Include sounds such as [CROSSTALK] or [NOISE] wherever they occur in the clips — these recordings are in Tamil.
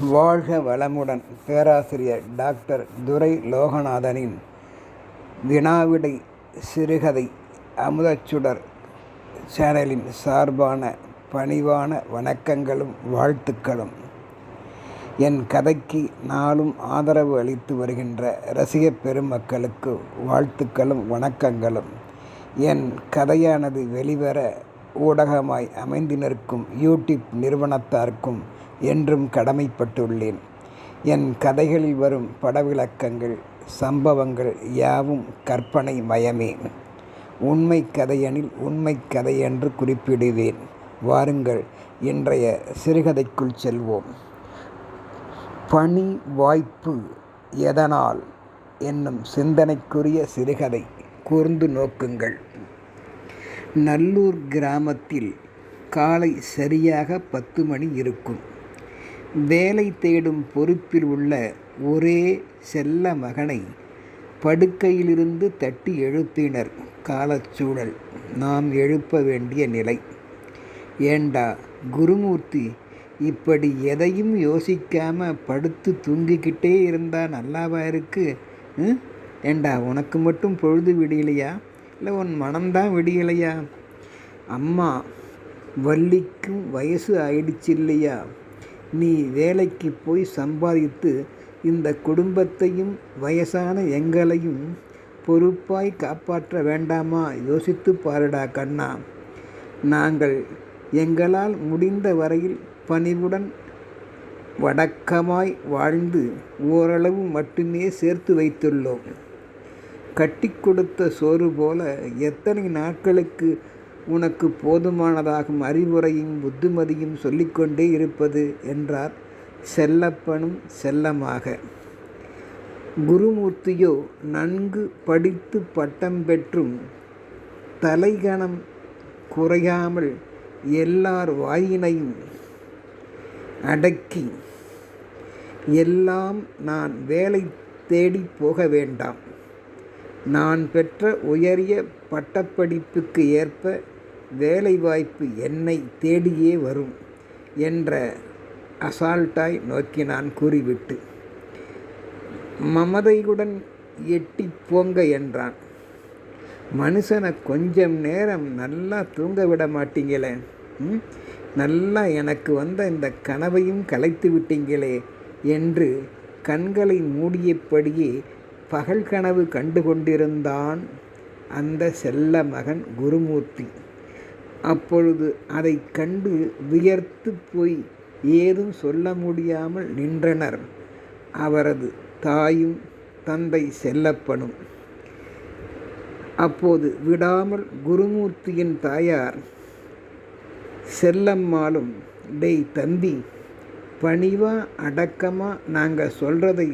வாழ்க வளமுடன் பேராசிரியர் டாக்டர் துரை லோகநாதனின் வினாவிடை சிறுகதை அமுதச்சுடர் சேனலின் சார்பான பணிவான வணக்கங்களும் வாழ்த்துக்களும். என் கதைக்கு நாளும் ஆதரவு அளித்து வருகின்ற ரசிகப் பெருமக்களுக்கு வாழ்த்துக்களும் வணக்கங்களும். என் கதையானது வெளிவர ஊடகமாய் அமைந்து நிற்கும் யூடியூப் நிறுவனத்தாருக்கும் என்றும் கடமைப்பட்டுள்ளேன். என் கதைகளில் வரும் படவிளக்கங்கள் சம்பவங்கள் யாவும் கற்பனை மயமே. உண்மை கதையெனில் உண்மை என்று குறிப்பிடுவேன். வாருங்கள் இன்றைய சிறுகதைக்குள் செல்வோம். பணி வாய்ப்பு எதனால்? என்னும் சிந்தனைக்குரிய சிறுகதை கூர்ந்து நோக்குங்கள். நல்லூர் கிராமத்தில் காலை சரியாக பத்து மணி இருக்கும். வேலை தேடும் பொறுப்பில் உள்ள ஒரே செல்ல மகனை படுக்கையிலிருந்து தட்டி எழுப்பினர் காலச்சூழல். நாம் எழுப்ப வேண்டிய நிலை. ஏண்டா குருமூர்த்தி இப்படி எதையும் யோசிக்காம படுத்து தூங்கிக்கிட்டே இருந்தா நல்லாவா இருக்கு? ஏண்டா உனக்கு மட்டும் பொழுது விடியலையா? இல்லை உன் மனம்தான் விடியலையா? அம்மா வள்ளிக்கும் வயசு ஆயிடுச்சு இல்லையா நீ வேலைக்கு போய் சம்பாதித்து இந்த குடும்பத்தையும் வயசான எங்களையும் பொறுப்பாய் காப்பாற்ற வேண்டாமா? யோசித்து பாருடா கண்ணா. நாங்கள் எங்களால் முடிந்த வரையில் பணிவுடன் வடக்கமாய் வாழ்ந்து ஓரளவு மட்டுமே சேர்த்து வைத்துள்ளோம். கட்டி கொடுத்த சோறு போல எத்தனை நாட்களுக்கு உனக்கு போதுமானதாகும் அறிவுரையும் புத்திமதியும் சொல்லிக்கொண்டே இருப்பது என்றார் செல்லப்பனும் செல்லமாக. குருமூர்த்தியோ நன்கு படித்து பட்டம் பெற்றும் தலைகணம் குறையாமல் எல்லார் வாயினையும் அடக்கி எல்லாம் நான் வேலை தேடி போக வேண்டாம். நான் பெற்ற உயரிய பட்டப்படிப்புக்கு ஏற்ப வேலைவாய்ப்பு என்னை தேடியே வரும் என்ற அசால்ட்டாய் நோக்கி நான் கூறிவிட்டு மமதையுடன் எட்டி போங்க என்றான் மனுஷனை கொஞ்சம் நேரம் நல்லா தூங்க விட மாட்டீங்களே ம்? நல்லா எனக்கு வந்த இந்த கனவையும் கலைத்து விட்டீங்களே என்று கண்களை மூடியபடியே பகல் கனவு கண்டு கொண்டிருந்தான் அந்த செல்ல மகன் குருமூர்த்தி. அப்பொழுது அதை கண்டு வியர்த்து போய் ஏதும் சொல்ல முடியாமல் நின்றனர். அவரது தாயும் தந்தை செல்லப்பனும். அப்போது விடாமல் குருமூர்த்தியின் தாயார் செல்லம்மாளும் டேய் தம்பி பணிவா அடக்கமா நாங்கள் சொல்கிறதை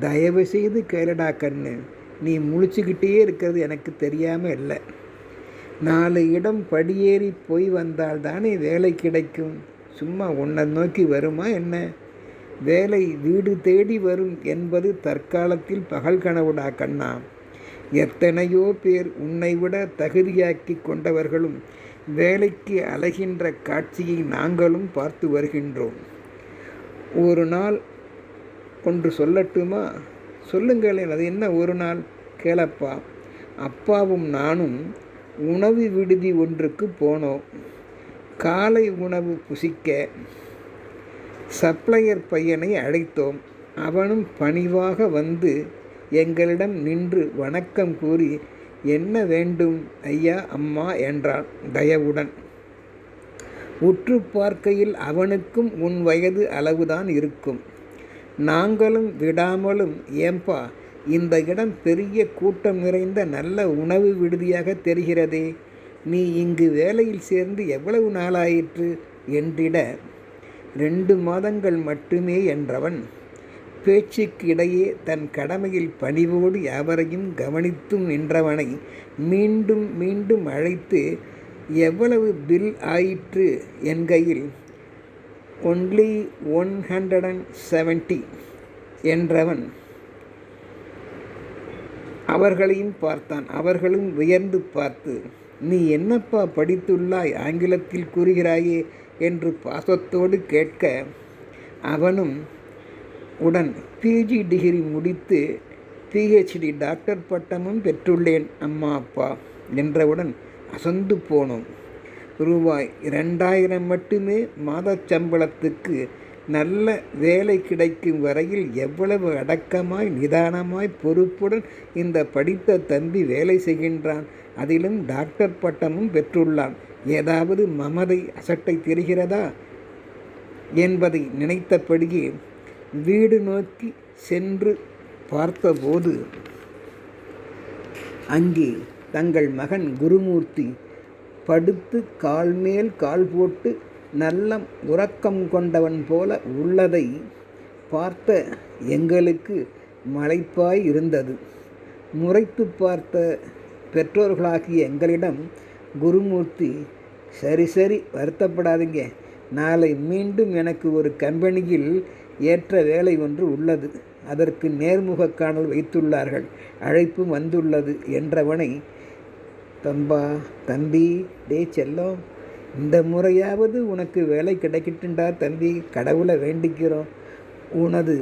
தயவு செய்து கேளடா கண்ணு. நீ முழிச்சுக்கிட்டே இருக்கிறது எனக்கு தெரியாமல் இல்லை. நாலு இடம் படியேறி போய் வந்தால் தானே வேலை கிடைக்கும். சும்மா உன்னை நோக்கி வருமா என்ன? வேலை வீடு தேடி வரும் என்பது தற்காலத்தில் பகல் கனவுடா கண்ணா. எத்தனையோ பேர் உன்னை விட தகுதியாக்கி கொண்டவர்களும் வேலைக்கு அலைகின்ற காட்சியை நாங்களும் பார்த்து வருகின்றோம். ஒரு நாள் ஒன்று சொல்லட்டுமா? சொல்லுங்களேன் அது என்ன ஒரு நாள்? கேளப்பா அப்பாவும் நானும் உணவு விடுதி ஒன்றுக்கு போனோம். காலை உணவு புசிக்க சப்ளையர் பையனை அழைத்தோம். அவனும் பணிவாக வந்து எங்களிடம் நின்று வணக்கம் கூறி என்ன வேண்டும் ஐயா அம்மா என்றான் தயவுடன். உற்று பார்க்கையில் அவனுக்கும் உன் வயது அளவுதான் இருக்கும். நாங்களும் விடாமலும் ஏம்பா இந்த இடம் பெரிய கூட்டம் நிறைந்த நல்ல உணவு விடுதியாக தெரிகிறதே? நீ இங்கு வேலையில் சேர்ந்து எவ்வளவு நாளாயிற்று? என்றிட ரெண்டு மாதங்கள் மட்டுமே என்றவன். பேச்சுக்கு இடையே தன் கடமையில் பணிவோடு யாவரையும் கவனித்தும் நின்றவனை மீண்டும் மீண்டும் அழைத்து எவ்வளவு பில் ஆயிற்று? என்கையில் only one hundred and seventy என்றவன் அவர்களையும் பார்த்தான். அவர்களும் வியர்ந்து பார்த்து நீ என்னப்பா படித்துள்ளாய் ஆங்கிலத்தில் கூறுகிறாயே? என்று பாசத்தோடு கேட்க அவனும் உடன் பிஜி டிகிரி முடித்து பிஹெச்டி டாக்டர் பட்டமும் பெற்றுள்ளேன் அம்மா அப்பா என்றவுடன் அசந்து போனோம். ரூபாய் இரண்டாயிரம் மட்டுமே மாதச் சம்பளத்துக்கு நல்ல வேலை கிடைக்கும் வரையில் எவ்வளவு அடக்கமாய் நிதானமாய் பொறுப்புடன் இந்த படித்த தம்பி வேலை செய்கின்றான். அதிலும் டாக்டர் பட்டமும் பெற்றுள்ளான். ஏதாவது மமதை அசட்டை தெரிகிறதா? என்பதை நினைத்தபடியே வீடு நோக்கி சென்று பார்த்தபோது அங்கே தங்கள் மகன் குருமூர்த்தி படுத்து கால் மேல் கால் போட்டு நல்ல உறக்கம் கொண்டவன் போல உள்ளதை பார்த்த எங்களுக்கு மலைப்பாய் இருந்தது. முறைத்து பார்த்த பெற்றோர்களாகிய எங்களிடம் குருமூர்த்தி சரி சரி வருத்தப்படாதீங்க. நாளை மீண்டும் எனக்கு ஒரு கம்பெனியில் ஏற்ற வேலை ஒன்று உள்ளது. அதற்கு நேர்முக காணல் வைத்துள்ளார்கள். அழைப்பு வந்துள்ளது என்றவனை தம்பா தம்பி டே செல்லம் இந்த முறையாவது உனக்கு வேலை கிடைக்கட்டுண்டா தம்பி கடவுளை வேண்டிக்கிறோம். உனது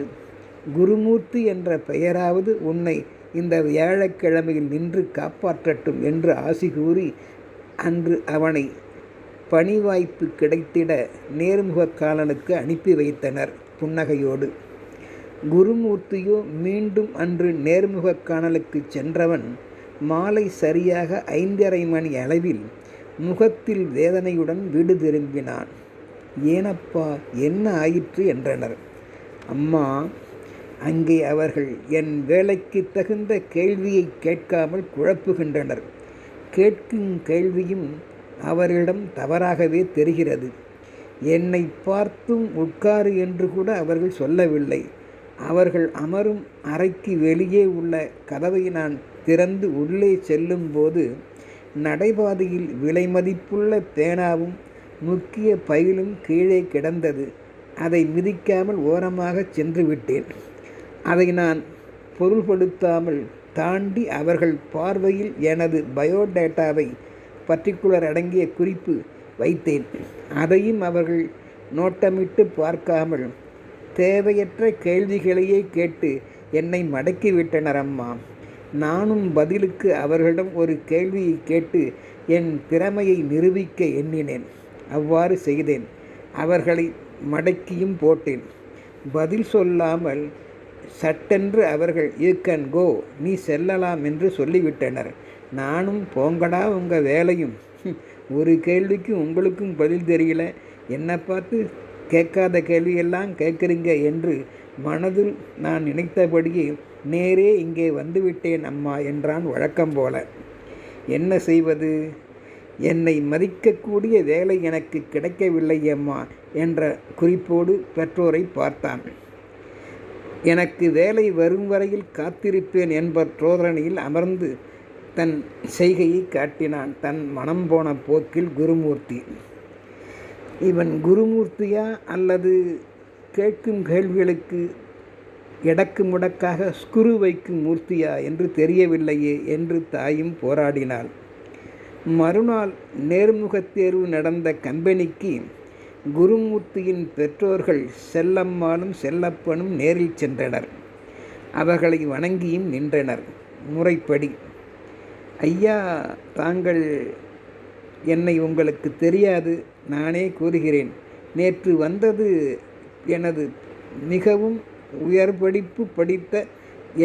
குருமூர்த்தி என்ற பெயராவது உன்னை இந்த வியாழக்கிழமையில் நின்று காப்பாற்றட்டும் என்று ஆசி கூறி அன்று அவனை பணி வாய்ப்பு கிடைத்திட நேர்முக காலனுக்கு அனுப்பி வைத்தனர் புன்னகையோடு. குருமூர்த்தியோ மீண்டும் அன்று நேர்முக காணலுக்கு சென்றவன் மாலை சரியாக ஐந்தரை மணி அளவில் முகத்தில் வேதனையுடன் வீடு திரும்பினான். ஏனப்பா என்ன ஆயிற்று? என்றனர். அம்மா அங்கே அவர்கள் என் வேலைக்கு தகுந்த கேள்வியை கேட்காமல் குழப்புகின்றனர். கேட்கும் கேள்வியும் அவர்களிடம் தவறாகவே தெரிகிறது. என்னை பார்த்தும் உட்காரு என்று கூட அவர்கள் சொல்லவில்லை. அவர்கள் அமரும் அறைக்கு வெளியே உள்ள கதவை நான் திறந்து உள்ளே செல்லும்போது நடைபாதையில் விலைமதிப்புள்ள பேனாவும் முக்கிய பையிலும் கீழே கிடந்தது. அதை மிதிக்காமல் ஓரமாக சென்று விட்டேன். அதை நான் பொருள்படுத்தாமல் தாண்டி அவர்கள் பார்வையில் எனது பயோடேட்டாவை பர்டிகுலர் அடங்கிய குறிப்பு வைத்தேன். அதையும் அவர்கள் நோட்டமிட்டு பார்க்காமல் தேவையற்ற கேள்விகளையே கேட்டு என்னை மடக்கிவிட்டனர் அம்மா. நானும் பதிலுக்கு அவர்களிடம் ஒரு கேள்வியை கேட்டு என் திறமையை நிரூபிக்க எண்ணினேன். அவ்வாறு செய்தேன். அவர்களை மடக்கியும் போட்டேன். பதில் சொல்லாமல் சட்டென்று அவர்கள் யூ கேன் கோ நீ செல்லலாம் என்று சொல்லிவிட்டனர். நானும் போங்கடா உங்கள் வேலையும். [LAUGHS] ஒரு கேள்விக்கு உங்களுக்கும் பதில் தெரியல. என்னை பார்த்து கேட்காத கேள்வியெல்லாம் கேட்குறீங்க என்று மனதில் நான் நினைத்தபடியே நேரே இங்கே வந்துவிட்டேன் அம்மா என்றான் வழக்கம் போல. என்ன செய்வது? என்னை மதிக்கக்கூடிய வேலை எனக்கு கிடைக்கவில்லை அம்மா என்ற குறிப்போடு பெற்றோரை பார்த்தான். எனக்கு வேலை வரும் வரையில் காத்திருப்பேன் என்பர் சோதனையில் அமர்ந்து தன் செய்கையை காட்டினான். தன் மனம் போன போக்கில் குருமூர்த்தி. இவன் குருமூர்த்தியா அல்லது கேட்கும் கேள்விகளுக்கு எடக்கு முடக்காக ஸ்குரு வைக்கும் மூர்த்தியா என்று தெரியவில்லையே என்று தாயும் போராடினாள். மறுநாள் நேர்முகத் தேர்வு நடந்த கம்பெனிக்கு குருமூர்த்தியின் பெற்றோர்கள் செல்லம்மாளும் செல்லப்பனும் நேரில் சென்றனர். அவர்களை வணங்கியும் நின்றனர். முறைப்படி ஐயா தாங்கள் என்னை உங்களுக்கு தெரியாது. நானே கூறுகிறேன். நேற்று வந்தது எனது மிகவும் உயர் படிப்பு படித்த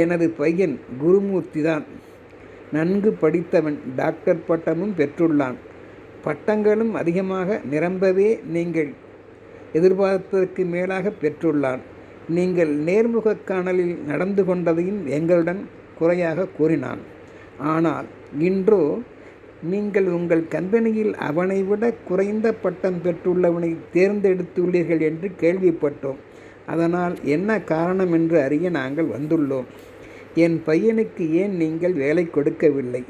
எனது பையன் குருமூர்த்தி தான் நன்கு படித்தவன் டாக்டர் பட்டமும் பெற்றுள்ளான். பட்டங்களும் அதிகமாக நிரம்பவே நீங்கள் எதிர்பார்த்ததற்கு மேலாக பெற்றுள்ளான். நீங்கள் நேர்முக காணலில் நடந்து கொண்டதையும் எங்களுடன் குறையாக கூறினான். ஆனால் இன்றோ நீங்கள் உங்கள் கம்பெனியில் அவனை விட குறைந்த பட்டம் பெற்றுள்ளவனை தேர்ந்தெடுத்துள்ளீர்கள் என்று கேள்விப்பட்டோம். அதனால் என்ன காரணம் என்று அறிய நாங்கள் வந்துள்ளோம். என் பையனுக்கு ஏன் நீங்கள் வேலை கொடுக்கவில்லை?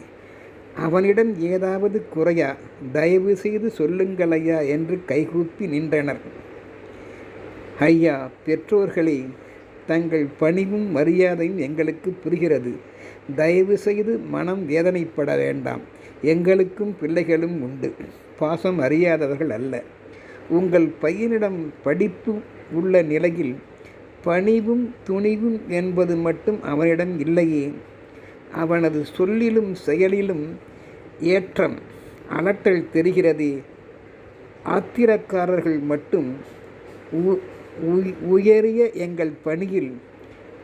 அவனிடம் ஏதாவது குறையா? தயவு செய்து சொல்லுங்களையா என்று கைகூப்பி நின்றனர். ஐயா பெற்றோர்களே தங்கள் பணிவும் மரியாதையும் எங்களுக்கு புரிகிறது. தயவு செய்து மனம் வேதனைப்பட வேண்டாம். எங்களுக்கும் பிள்ளைகளும் உண்டு. பாசம் அறியாதவர்கள் அல்ல. உங்கள் பையனிடம் படிப்பு உள்ள நிலையில் பணிவும் துணிவும் என்பது மட்டும் அவனிடம் இல்லையே. அவனது சொல்லிலும் செயலிலும் ஏற்றம் அலட்டல் தெரிகிறதே. ஆத்திரக்காரர்கள் மட்டும் உயரிய எங்கள் பணியில்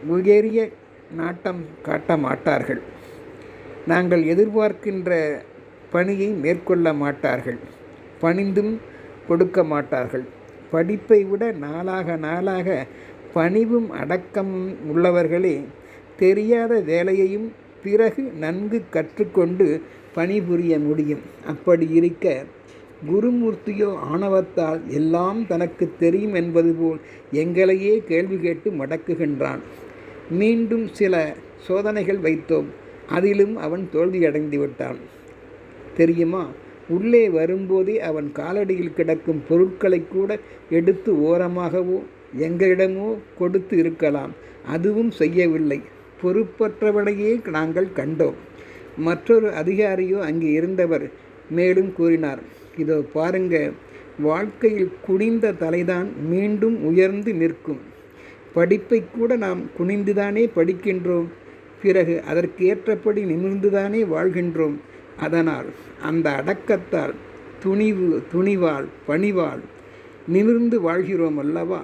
உயரிய நாட்டம் காட்ட மாட்டார்கள். நாங்கள் எதிர்பார்க்கின்ற பணியை மேற்கொள்ள மாட்டார்கள். பணிந்தும் கொடுக்க மாட்டார்கள். படிப்பை விட நாளாக நாளாக பணிவும் அடக்கம் உள்ளவர்களே தெரியாத வேலையையும் பிறகு நன்கு கற்றுக்கொண்டு பணிபுரிய முடியும். அப்படி இருக்க குருமூர்த்தியோ ஆணவத்தால் எல்லாம் தனக்கு தெரியும் என்பது போல் எங்களையே கேள்வி கேட்டு மடக்குகின்றான். மீண்டும் சில சோதனைகள் வைத்தோம். அதிலும் அவன் தோல்வியடைந்து விட்டான். தெரியுமா? உள்ளே வரும்போதே அவன் காலடியில் கிடக்கும் பொருட்களை கூட எடுத்து ஓரமாகவோ எங்களிடமோ கொடுத்து இருக்கலாம். அதுவும் செய்யவில்லை. பொறுப்பற்றவனையே நாங்கள் கண்டோம். மற்றொரு அதிகாரியோ அங்கே இருந்தவர் மேலும் கூறினார் இதோ பாருங்க வாழ்க்கையில் குனிந்த தலைதான் மீண்டும் உயர்ந்து நிற்கும். படிப்பை கூட நாம் குனிந்துதானே படிக்கின்றோம். பிறகு அதற்கு ஏற்றபடி நிமிர்ந்துதானே வாழ்கின்றோம். அதனால் அந்த அடக்கத்தால் துணிவு துணிவால் பணிவால் நிமிர்ந்து வாழ்கிறோம் அல்லவா?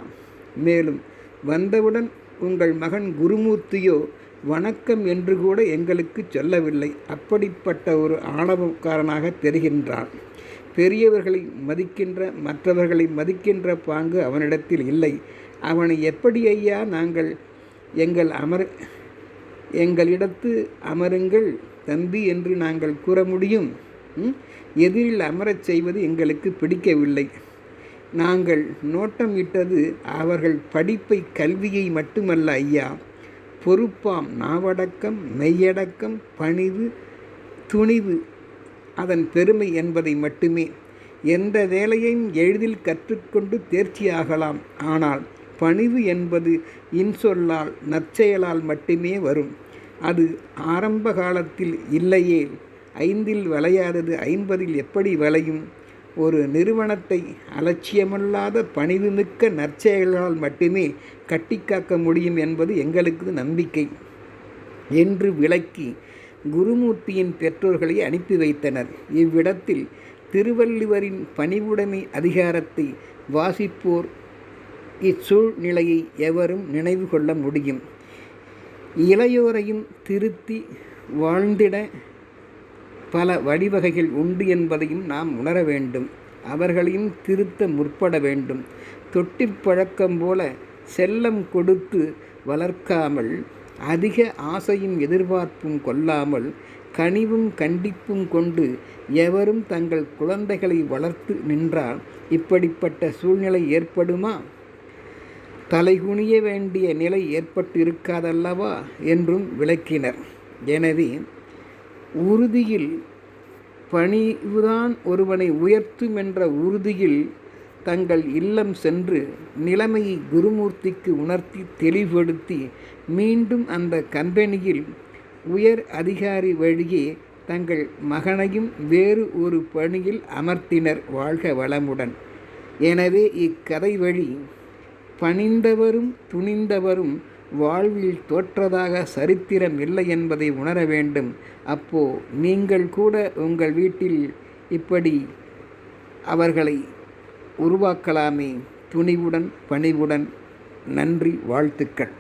மேலும் வந்தவுடன் உங்கள் மகன் குருமூர்த்தியோ வணக்கம் என்று கூட எங்களுக்கு சொல்லவில்லை. அப்படிப்பட்ட ஒரு ஆணவக்காரனாக தெரிகின்றான். பெரியவர்களை மதிக்கின்ற மற்றவர்களை மதிக்கின்ற பாங்கு அவனிடத்தில் இல்லை. அவனை எப்படி ஐயா நாங்கள் எங்கள் அமர் எங்களிடத்து அமருங்கள் தம்பி என்று நாங்கள் கூற முடியும். எதிரில் அமரச் செய்வது எங்களுக்கு பிடிக்கவில்லை. நாங்கள் நோட்டம் இட்டது அவர்கள் படிப்பை கல்வியை மட்டுமல்ல ஐயா. பொறுப்பாம் நாவடக்கம் மெய்யடக்கம் பணிவு துணிவு அதன் பெருமை என்பதை மட்டுமே. எந்த வேலையையும் எளிதில் கற்றுக்கொண்டு தேர்ச்சியாகலாம் ஆனால் பணிவு என்பது இன்சொல்லால் நற்செயலால் மட்டுமே வரும். அது ஆரம்ப காலத்தில் இல்லையே. ஐந்தில் வளையாதது ஐம்பதில் எப்படி வளையும்? ஒரு நிறுவனத்தை அலட்சியமல்லாத பணிவுமிக்க நற்செயல்களால் மட்டுமே கட்டிக்காக்க முடியும் என்பது எங்களுக்கு நம்பிக்கை. என்று விளக்கி குருமூர்த்தியின் பெற்றோர்களை அனுப்பி வைத்தனர். இவ்விடத்தில் திருவள்ளுவரின் பணிவுடைமை அதிகாரத்தை வாசிப்போர் இச்சூழ்நிலையை எவரும் நினைவு கொள்ள முடியும். இளையோரையும் திருத்தி வாழ்ந்திட பல வழிவகைகள் உண்டு என்பதையும் நாம் உணர வேண்டும். அவர்களையும் திருத்த முற்பட வேண்டும். தொட்டி பழக்கம் போல செல்லம் கொடுத்து வளர்க்காமல் அதிக ஆசையும் எதிர்பார்ப்பும் கொள்ளாமல் கனிவும் கண்டிப்பும் கொண்டு எவரும் தங்கள் குழந்தைகளை வளர்த்து நின்றால் இப்படிப்பட்ட சூழ்நிலை ஏற்படுமா? தலைகுனிய வேண்டிய நிலை ஏற்பட்டிருக்காதல்லவா என்றும் விளக்கினர். எனவே உறுதியில் பணிவுதான் ஒருவனை உயர்த்தும் என்ற உறுதியில் தங்கள் இல்லம் சென்று நிலைமையை குருமூர்த்திக்கு உணர்த்தி தெளிவுபடுத்தி மீண்டும் அந்த கம்பெனியில் உயர் அதிகாரி வழியே தங்கள் மகனையும் வேறு ஒரு பணியில் அமர்த்தினர் வாழ்க வளமுடன். எனவே இக்கதை வழி பணிந்தவரும் துணிந்தவரும் வாழ்வில் தோற்றதாக சரித்திரம் இல்லை என்பதை உணர வேண்டும். அப்போ நீங்கள் கூட உங்கள் வீட்டில் இப்படி அவர்களை உருவாக்கலாமே. துணிவுடன் பணிவுடன் நன்றி வாழ்த்துக்கள்.